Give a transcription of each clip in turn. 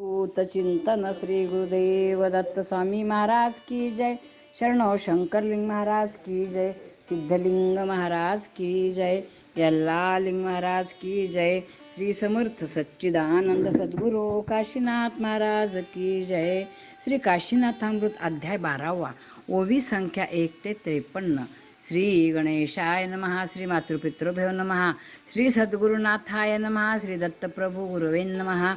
भूत चिंतन श्री गुरुदेव दत्त स्वामी महाराज की जय। शरण शंकरलिंग महाराज की जय सिद्धलिंग महाराज की जय यल्लालिंग महाराज की जय श्री समर्थ सच्चिदानंद सद्गुरू काशीनाथ महाराज की जय। श्री काशीनाथामृत अध्याय बारावा ओवी संख्या एक ते त्रेपन्न। श्री गणेशाय नमः श्री मातृपितृभ्यो नमहा श्री सद्गुरुनाथाय नमहा श्री दत्तप्रभू गुरुवे नमहा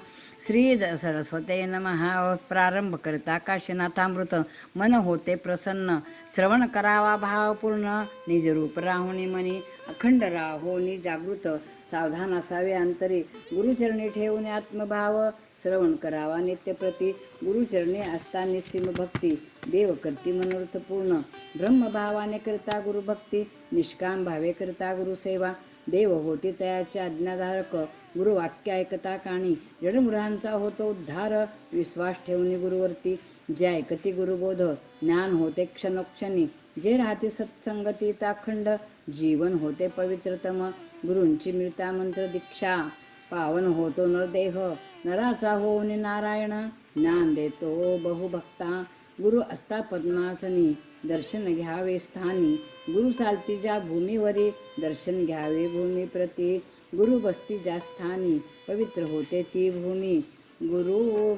श्री सरस्वते नमः. प्रारंभ करता काशीनाथामृत मन होते प्रसन्न. श्रवण करावा भावपूर्ण. निज रूप राहुनी मनी. अखंड राहोनी जागृत सावधान असावे अंतरी. गुरुचरणी ठेवून आत्मभाव. श्रवण करावा नित्यप्रती गुरुचरणी असता निसीम भक्ती. देव करती मनोरथ पूर्ण. ब्रह्मभावाने करता गुरुभक्ती. निष्काम भावे करता गुरुसेवा. देव होती तयाचे आज्ञाधारक. गुरुवाक्य ऐकता काणी. जडमुडांचा होतो उद्धार. विश्वास ठेवणी गुरुवरती. जे ऐकती गुरुबोध ज्ञान होते क्षणोक्षणी. जे राहते सत्संगती ताखंड जीवन होते पवित्रतम. गुरूंची मिळता मंत्र दीक्षा. पावन होतो नरदेह. नराचा होऊन नारायण. ज्ञान देतो बहुभक्ता. गुरु असता पद्मासनी. दर्शन घ्यावे स्थानी. गुरु चालती ज्या भूमीवरी. दर्शन घ्यावे भूमी प्रती गुरु बसती ज्या स्थानी पवित्र होते ती भूमी. गुरु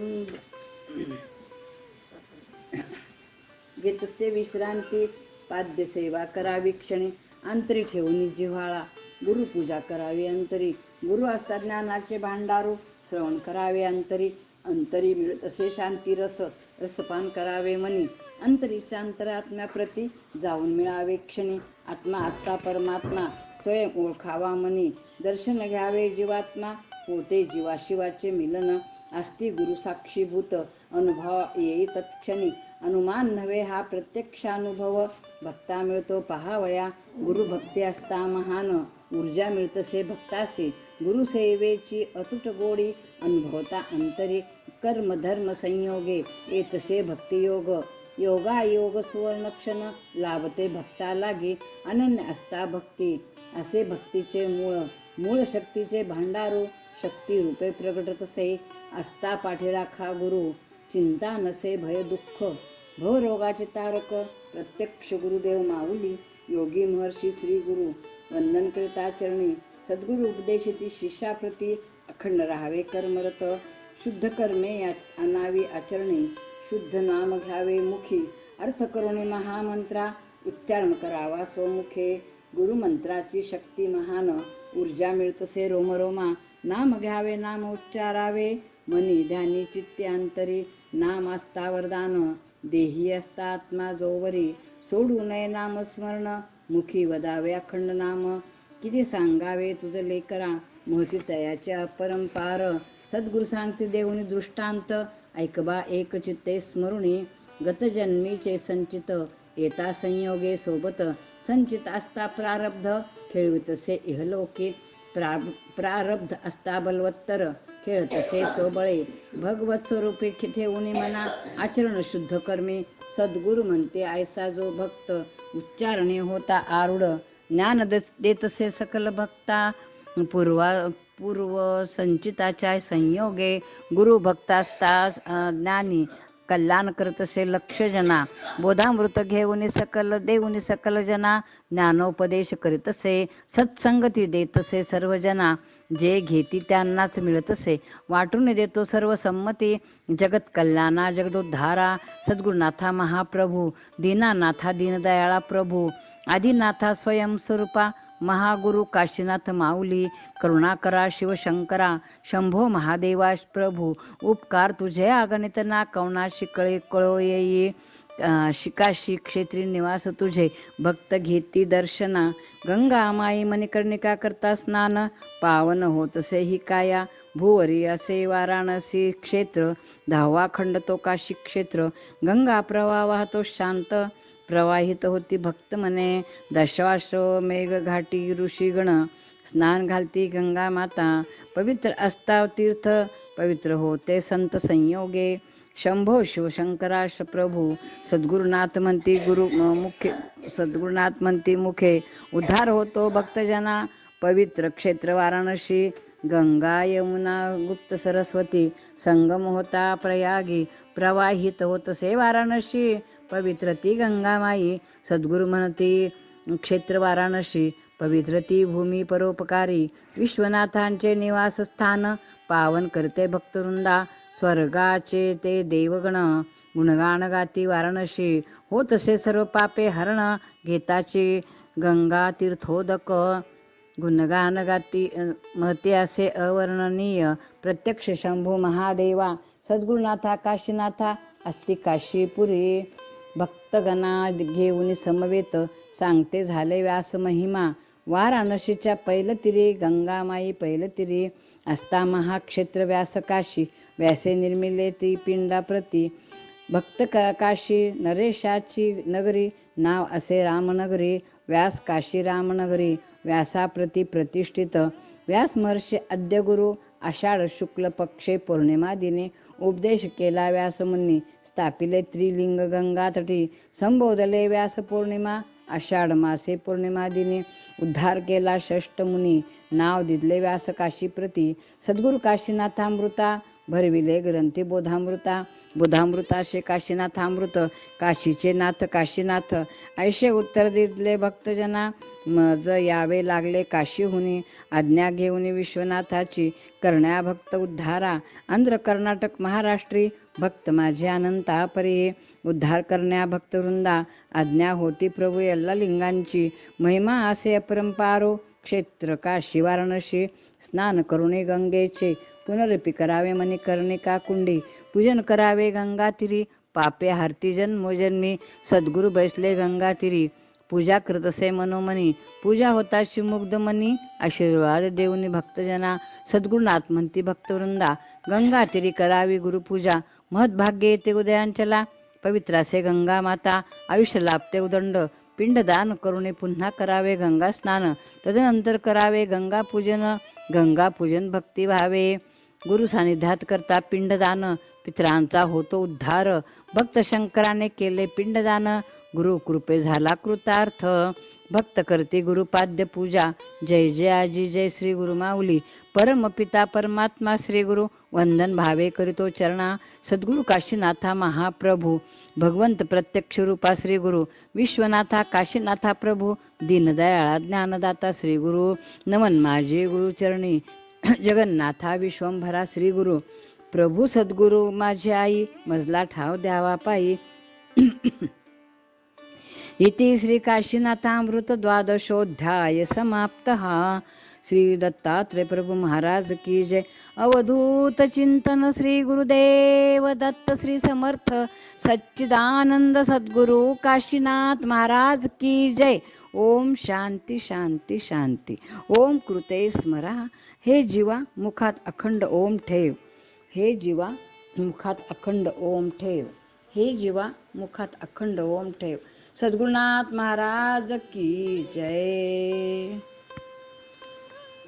घेतसे विश्रांती पाद्य सेवा करावी क्षणी. अंतरी ठेवून जिव्हाळा गुरुपूजा करावी अंतरी. गुरु असता ज्ञानाचे भांडारू श्रवण करावे अंतरी. अंतरी मिळत असे शांती रस. रसपान करावे मनी अंतरीच्या अंतरात्म्याप्रती जाऊन मिळावे क्षणी. आत्मा असता परमात्मा स्वयं ओळखावा मनी दर्शन घ्यावे जीवात्मा होते जीवाशिवाचे मिलन. असती गुरुसाक्षीभूत अनुभव येई तत्क्षणी. अनुमान नव्हे हा प्रत्यक्षानुभव. भक्ता मिळतो पहावया गुरु भक्ती असता महान. ऊर्जा मिळतसे भक्तासे. गुरुसेवेची अतुट गोडी अनुभवता अंतरी. कर्म धर्म संयोगे येतसे भक्तियोग योगा योग सुवर्ण लाभते भक्ता लागे अनन्य असता भक्ती असे भक्तीचे मूळ मूळ शक्तीचे भांडारू शक्ती रूपे प्रगटत असे असता पाठीराखा गुरु चिंता नसे भय दुःख भवरोगाचे तारक प्रत्यक्ष गुरुदेव माऊली योगी महर्षी श्री गुरु वंदन करिता चरणी सद्गुरु उपदेशिती शिष्याप्रती अखंड राहावे कर्मरत शुद्ध कर्मे अनावी आणावी आचरणे शुद्ध नाम घ्यावे मुखी अर्थ करुणे महामंत्रा उच्चारण करावा स्वमुखे गुरुमंत्राची शक्ती महान ऊर्जा मिळतसे रोमरोमा नाम घ्यावे नाम उच्चारावे मनी ध्यानी चित्ते अंतरी नाम असता वरदान देही असता आत्मा जोवरी सोडू नये नामस्मरण मुखी वदावे अखंड नाम किती सांगावे तुझं लेकरा महती तयाचे अपरंपार सद्गुरु सांगते देऊनी दृष्टांत ऐकबा एक चित्ते स्मरुणी गतजन्मीचे संचित येता संयोगे सोबत संचित असता प्रारब्ध खेळवितसे इहलोके प्रा प्रारब्ध असता बलवत्तर खेळतसे सोबळे भगवत स्वरूपे ठेवून मना आचरण शुद्ध कर्मे सद्गुरु म्हणते आयसा जो भक्त उच्चारणे होता आरूढ ज्ञान देतसे सकल भक्ता पूर्वा पूर्व संचिताच्या संयोगे गुरु भक्तास्ता ज्ञानी कल्याण करतसे लक्ष जना. बोधामृत घेऊन सकल देऊन सकल जना. ज्ञानोपदेश करीतसे सत्संगती देतसे सर्व जना. जे घेती त्यांनाच मिळतसे वाटून देतो सर्व संमती. जगत कल्याणा जगदोद्धारा. सद्गुरुनाथा महाप्रभू. दीनानाथा दीनदयाळा प्रभू. आदिनाथा स्वयंस्वरूपा. महागुरु काशीनाथ माऊली करुणाकरा शिवशंकरा शंभो महादेवा प्रभू उपकार तुझे आगणित ना कवनाशी कळे कळो येई. शिकाशी क्षेत्री निवास तुझे भक्त घेती दर्शना. गंगा माई मणिकर्णिका करता स्नान. पावन होतसे ही काया भुवरी असे वाराणसी क्षेत्र. दहावा खंड तो काशी क्षेत्र. गंगा प्रवाह वाहतो शांत. प्रवाहित होती. भक्त मने दशाश्व मेघ घाटी ऋषीगण स्नान घालती गंगा माता पवित्र असता तीर्थ पवित्र होते संत संयोगे. शंभो शिवशंकराश प्रभू सद्गुरुनाथ म्हणती गुरु मुखे सद्गुरुनाथ म्हणती मुखे. उद्धार होतो भक्तजना पवित्र क्षेत्र वाराणसी गंगा यमुना गुप्त सरस्वती संगम होता प्रयागी प्रवाहित होतसे वाराणसी पवित्र ती गंगामाई सद्गुरु म्हणती क्षेत्र वाराणसी पवित्र ती भूमी परोपकारी विश्वनाथांचे निवासस्थान पावन करते भक्तवृंदा स्वर्गाचे ते देवगण गुणगान गाती वाराणसी हो तसे सर्व पापे हरण घेताची गंगा तीर्थोदक गुणगान गाती महते असे अवर्णनीय. प्रत्यक्ष शंभू महादेवा सद्गुरुनाथा काशीनाथा अस्ति काशीपुरी. भक्तगणा घेऊन समवेत सांगते झाले व्यास महिमा. वाराणसीच्या पैलतिरी गंगामाई पैलतिरी. असता महाक्षेत्र व्यास काशी व्यासे निर्मिले ती पिंडाप्रती. भक्त का काशी नरेशाची नगरी नाव असे रामनगरी. व्यास काशीरामनगरी व्यासाप्रती प्रतिष्ठित. व्यास महर्षी आषाढ शुक्ल पक्षे पौर्णिमा दिने उपदेश केला व्यासमुनी. स्थापिले त्रिलिंग गंगा तटी. संबोधले व्यास पौर्णिमा. आषाढ मासे पौर्णिमा दिने उद्धार केला षष्ट मुनी नाव दिदले व्यास काशी प्रती सद्गुरु काशीनाथामृता. भरविले ग्रंथी बोधामृता बुधामृताशे काशीनाथामृत काशीचे नाथ काशीनाथ. ऐशे उत्तर दिले भक्तजना मज यावे लागले काशीहुनी. आज्ञा घेऊन विश्वनाथाची करण्या भक्त उद्धारा. आंध्र कर्नाटक महाराष्ट्री भक्त माझे अनंता परी उद्धार करण्या भक्तवृंदा आज्ञा होती प्रभू यल्ला लिंगांची. महिमा असे अपरंपारो क्षेत्र काशी वाराणसी स्नान करुणे गंगेचे पुनरपी करावे मणिकर्णिका कुंडी. पूजन करावे गंगा तिरी पापे हारती जन्मोजन्मी सद्गुरु बैसले गंगा तिरी. पूजा करत असे मनोमनी पूजा होता मुग्ध मनी. आशीर्वाद देऊनी भक्तजना सद्गुरुनाथ म्हणती भक्तवृंदा. गंगा तिरी करावी गुरुपूजा महद्भाग्य येते उदयांचला पवित्रासे गंगा माता आयुष्य लाभते उदंड. पिंडदान करुणे पुन्हा करावे गंगा स्नान. तदनंतर करावे गंगा पूजन. गंगा पूजन भक्ती व्हावे. गुरु सानिध्यात करता पिंडदान मित्रांचा होतो उद्धार. भक्त शंकराने केले पिंडदान. गुरु कृपे झाला कृतार्थ. भक्त करते गुरुपाद्य पूजा. जय जय आजी जय श्री गुरु माऊली. परम पिता परमात्मा श्री गुरु. वंदन भावे करीतो चरणा. सद्गुरु काशीनाथा महाप्रभू. भगवंत प्रत्यक्ष रूपा श्री गुरु. विश्वनाथा काशीनाथा प्रभू. दीनदयाळा ज्ञानदाता श्री गुरु. नमन माझे गुरु चरणी जगन्नाथा विश्वंभरा श्री गुरु. प्रभू सद्गुरु माझी आई मजला ठाव द्यावा पायी. इति श्री काशीनाथामृत द्वादशोध्याय समाप्त श्री दत्तात्रय प्रभु महाराज की जय. अवधूत चिंतन श्री गुरुदेव दत्त श्री समर्थ सच्चिदानंद सद्गुरु काशीनाथ महाराज की जय. ओम शांती शांती शांती. ओम कृते स्मरा. हे जीवा मुखात अखंड ओम ठेव. हे जीवा मुखात अखंड ओम ठेव. हे जीवा मुखात अखंड ओम ठेव. सद्गुरुनाथ महाराज की जय.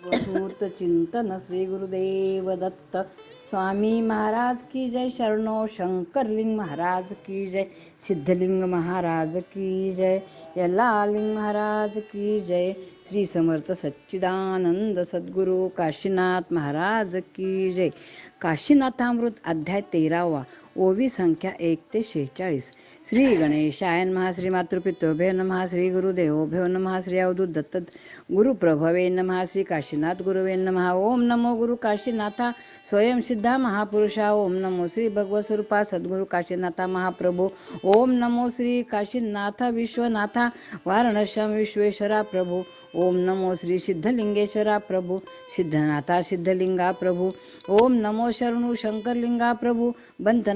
अवधूत चिंतन श्री गुरुदेव दत्त. स्वामी महाराज की जय. शरणो शंकरलिंग महाराज की जय. सिद्धलिंग महाराज की जय. यल्लालिंग महाराज की जय. श्री समर्थ सच्चिदानंद सद्गुरु काशीनाथ महाराज की जय. काशीनाथामृत अध्याय तेरावा. ओवी संख्या एक ते शेहेचाळीस. श्री गणेशाय महाश्री श्री मातृपितोभ्यो नमः. श्री गुरुदेवोभ्यो नमः. श्री अवधूत दत्त गुरुप्रभवे नमः. श्री काशीनाथ गुरुवे नमः. ओम नमो गुरु काशीनाथा. स्वयंसिद्धा महापुरुषा. ओम नमो श्री भगवस्वरूपा सद्गुरु काशीनाथा महाप्रभू. ओम नमो श्री काशीनाथा विश्वनाथा. वारणश्याम विश्वेश्वरा प्रभू. ओम नमो श्री सिद्धलिंगेश्वरा प्रभू. सिद्धनाथा सिद्धलिंगा प्रभू. ओम नमो शरणू शंकरलिंगा प्रभू.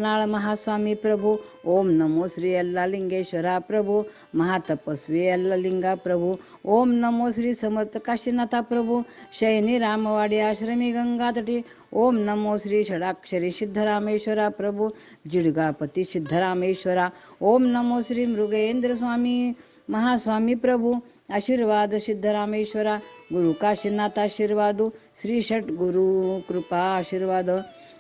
बंतनाळ महास्वामी प्रभू. ओम नमो श्री अल्लालिंगेश्वरा प्रभू. महातपस्वी अल्लालिंगा प्रभू. ओम नमो श्री समर्थ काशीनाथा प्रभू. शयनी रामवाडी आश्रमी गंगातटी. ओम नमो श्री षडाक्षरी सिद्धरामेश्वरा प्रभू. जिडगापती सिद्धरामेश्वरा. ओम नमो श्री मृगेंद्र स्वामी महास्वामी प्रभू. आशीर्वाद सिद्धरामेश्वरा. गुरु काशीनाथ आशीर्वादू. श्री षट गुरु कृपा आशीर्वाद.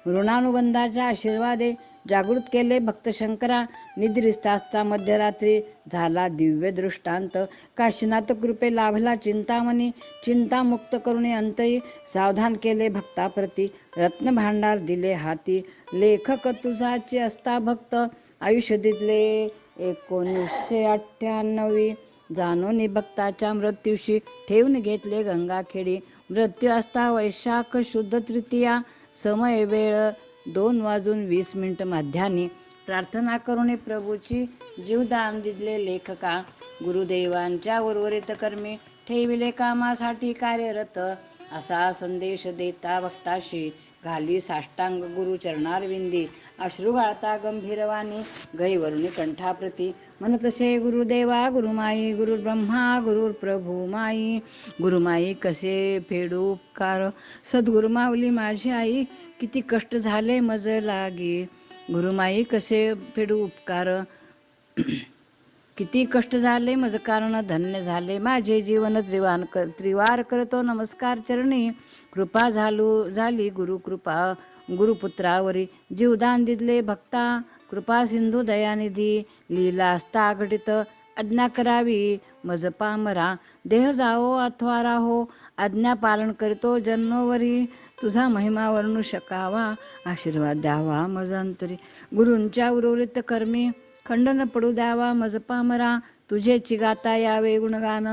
ऋणानुबंधाच्या आशीर्वादे. जागृत केले. भक्त शंकरा निद्रिस्त असता मध्यरात्री झाला दिव्य दृष्टांत. काशीनाथ कृपे लाभला चिंतामणी चिंता मुक्त करुणे अंतरी सावधान केले भक्ताप्रती रत्न भांडार दिले हाती. लेखक तुझाचे असता भक्त आयुष्य दिले एकोणीसशे अठ्ठ्याण्णवी. जाणून भक्ताच्या मृत्यूशी ठेवून घेतले गंगाखेडी. मृत्यू असता वैशाख शुद्ध तृतीया. समय वेळ दोन वाजून वीस मिनिट मध्याने प्रार्थना करून प्रभूची जीवदान दिले लेखका गुरुदेवांच्या उर्वरित कर्मी ठेविले कामासाठी कार्यरत असा संदेश देता भक्ताशी घाली साष्टांग गुरु चरणार विंदी. अश्रू गाळता गंभीरवाणी गैवरुणी कंठाप्रती. म्हणतसे गुरुदेवा गुरुमाई गुरु ब्रह्मा गुरु प्रभू माई. गुरुमाई कसे फेडू उपकार? सद्गुरु माऊली माझी आई किती कष्ट झाले मज लागी. गुरुमाई कसे फेडू उपकार? किती कष्ट झाले माझं कारण धन्य झाले. माझे जीवन त्रिवान कर त्रिवार करतो. नमस्कार चरणी. कृपा झालू झाली गुरु कृपा गुरुपुत्रावरी. जीवदान दिले भक्ता कृपा सिंधू दयानिधी. लीला असता घटित आज्ञा करावी. मज पामरा देह जाओ अथवा राहो आज्ञा पालन करतो जन्मवरी. तुझा महिमा वर्णू शकावा आशीर्वाद द्यावा मज अंतरी गुरूंच्या उर्वरित कर्मी खंडन पडू द्यावा मज पामरा तुझेची गाता यावे गुणगान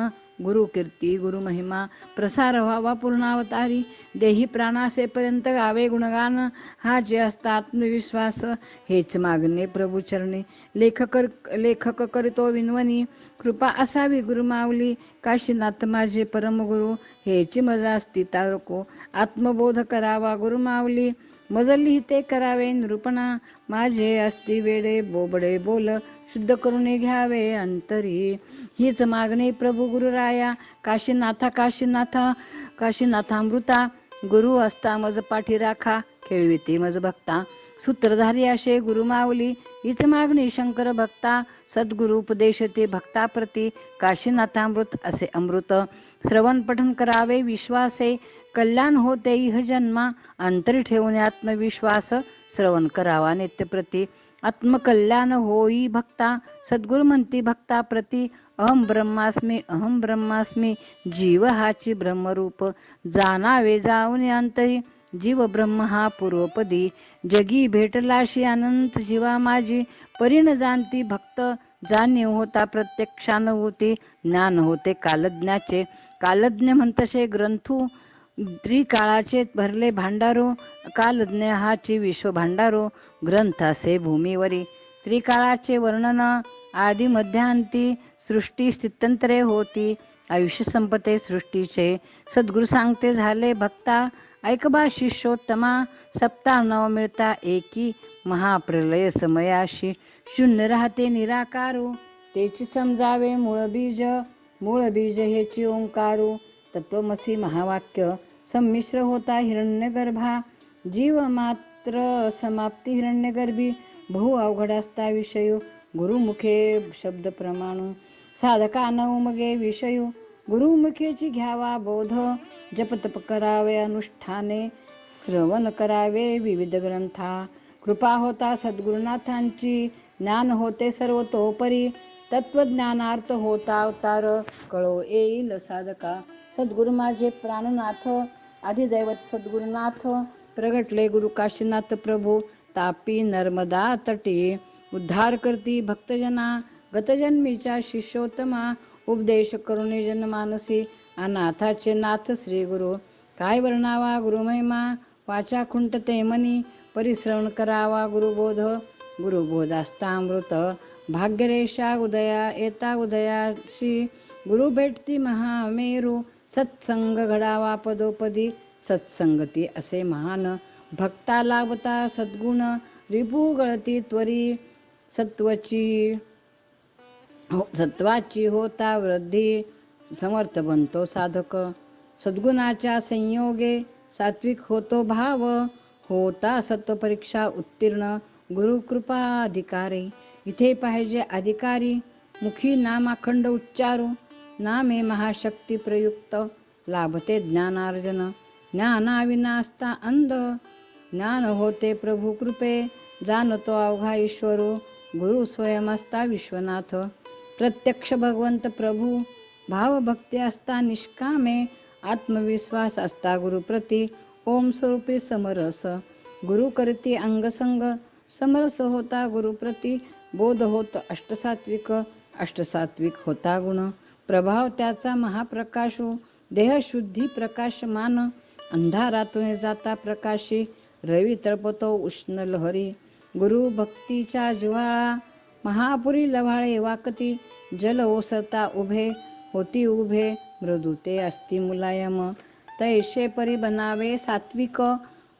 गुरु कीर्ती गुरु महिमा प्रसार व्हावा पूर्णावतारी देही प्राणासेपर्यंत गावे गुणगान हा जे असता आत्मविश्वास हेच मागणे प्रभू चरणी लेखक लेखक करतो विनवणी कृपा असावी गुरु माऊली काशीनाथ माझे परमगुरु हेची मजा असती तारको आत्मबोध करावा गुरु माऊली मजली ते करावे निरूपणा माझे असती वेडे बोबडे बोल शुद्ध करून घ्यावे अंतरी. हीच मागणी प्रभू गुरुराया काशीनाथा काशीनाथा काशीनाथामृता गुरु असता मज पाठी राखा खेळविती मज भक्ता. सूत्रधारी असे गुरु माऊली हीच मागणी शंकर भक्ता. सद्गुरु उपदेशते भक्ताप्रती काशीनाथामृत असे अमृत. श्रवण पठन करावे विश्वासे कल्याण होते इह जन्मा अंतरी ठेवणे आत्मविश्वास श्रवण करावा नित्यप्रती. आत्मकल्याण होई भक्ता सद्गुरु म्हणती भक्ता प्रती अहम ब्रह्मास्मी अहम ब्रह्मास्मी जीव हाची ब्रह्मरूप. जाणावे जाऊन अंतरी जीव ब्रह्म हा पूर्वपदी. जगी भेटलाशी अनंत जीवा माझी परिण जाणती भक्त. जाणीव होता प्रत्यक्षानुभूती ज्ञान होते कालज्ञाचे. कालज्ञ म्हणतसे ग्रंथू त्रिकाळाचे भरले भांडारो कालज्ञ हाची विश्व भांडारो ग्रंथ असे भूमीवरी. त्रिकाळाचे वर्णन आदी मध्यांती सृष्टी स्थित्यंतरे होती. आयुष्य संपते सृष्टीचे सद्गुरु सांगते झाले भक्ता. ऐकबा शिष्योत्तमा सप्ता नव मिळता एकी महाप्रलय समयाशी. शून्य राहते निराकारो तेची समजावे मूळ बीज. मूळ बीज हेची ओंकारो तत्वमसी महावाक्य संमिश्र होता हिरण्यगर्भा जीव मात्र समाप्ती हिरण्यगर्भी बहु अवघड असता विषय गुरुमुखे शब्द प्रमाणू साधका नवमगे विषय गुरुमुखेची घ्यावा बोध जपतप करावे अनुष्ठाने श्रवण करावे विविध ग्रंथा कृपा होता सद्गुरुनाथांची ज्ञान होते सर्वतोपरी. तत्वज्ञानार्थ होता अवतार. कळो येईल साधका. सद्गुरु माझे प्राणनाथ. आदिदैवत सद्गुरुनाथ. प्रगटले गुरु काशीनाथ प्रभू. तापी नर्मदा तटी. उद्धार करती भक्तजना. गतजन्मीच्या शिष्योत्तमा. उपदेश करुणे जनमानसी. अनाथाचे नाथ श्री गुरु. काय वर्णावा गुरुमहिमा? वाचा खुंटते मनी. परिश्रवण करावा गुरुबोध. गुरुबोधास्तामृत अमृत भाग्यरेषा उदया येता उदयाशी गुरु भेटती महामेरू सत्संग घडावा पदोपदी सत्संगती असे महान भक्ता लाभता सद्गुण रिपू गळती त्वरी सत्वची हो सत्वाची होता वृद्धी समर्थ बनतो साधक सद्गुणाच्या संयोगे सात्विक होतो भाव होता सत्वपरीक्षा उत्तीर्ण गुरुकृपा अधिकारी इथे पाहिजे अधिकारी मुखी नाम अखंड उच्चारू नामे महाशक्ती प्रयुक्त लाभते ज्ञानार्जन ज्ञानाविना असता अंध ज्ञान होते प्रभू कृपे जाणतो अवघा ईश्वरू गुरु स्वयं असता विश्वनाथ प्रत्यक्ष भगवंत प्रभू भावभक्ती असता निष्कामे आत्मविश्वास असता गुरुप्रती ओम स्वरूपी समरस गुरु करती अंगसंग समरस होता गुरुप्रती बोध होत अष्टसात्विक अष्टसात्विक होता गुण. प्रभाव त्याचा महाप्रकाशो हो. देहशुद्धी प्रकाशमान अंधारातून जाता प्रकाशी. रवी तळपतो उष्ण लहरी. गुरु भक्तीच्या जिव्हाळा महापुरी लव्हाळे वाकती. जल ओसरता उभे होती उभे मृदुते अस्ति असती मुलायम. तैशे परी बनावे सात्विक.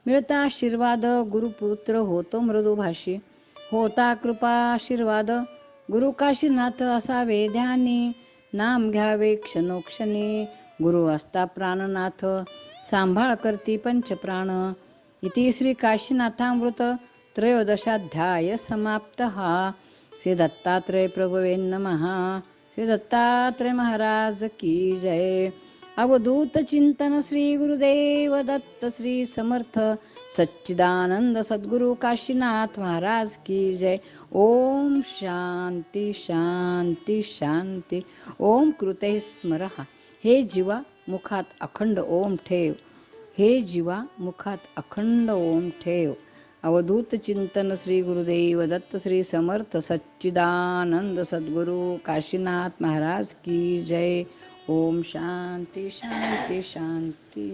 मिळता आशीर्वाद गुरुपुत्र होतो मृदुभाषी. होता कृपा आशीर्वाद गुरु काशीनाथ असावे ध्यानी. नाम घ्यावे क्षणोक्षणी गुरु असता प्राणनाथ. सांभाळ करती पंचप्राण. इति श्री काशीनाथामृत त्रयोदशाध्याय समाप्त हा. श्री दत्तात्रय प्रभवे नमः. श्री दत्तात्रय महाराज की जय. अवधूत चिंतन श्री गुरुदेव दत्त श्री समर्थ सच्चिदानंद सद्गुरु काशीनाथ महाराज की जय। ओम शांती शांती शांती। ओम कृते स्मरहा हे जीवा मुखात अखंड ओम ठेव। हे जीवा मुखात अखंड ओम ठेव। अवधूत चिंतन श्री गुरुदेव दत्त श्री समर्थ सच्चिदानंद सद्गुरु काशीनाथ महाराज की जय ओम शांती शांती शांती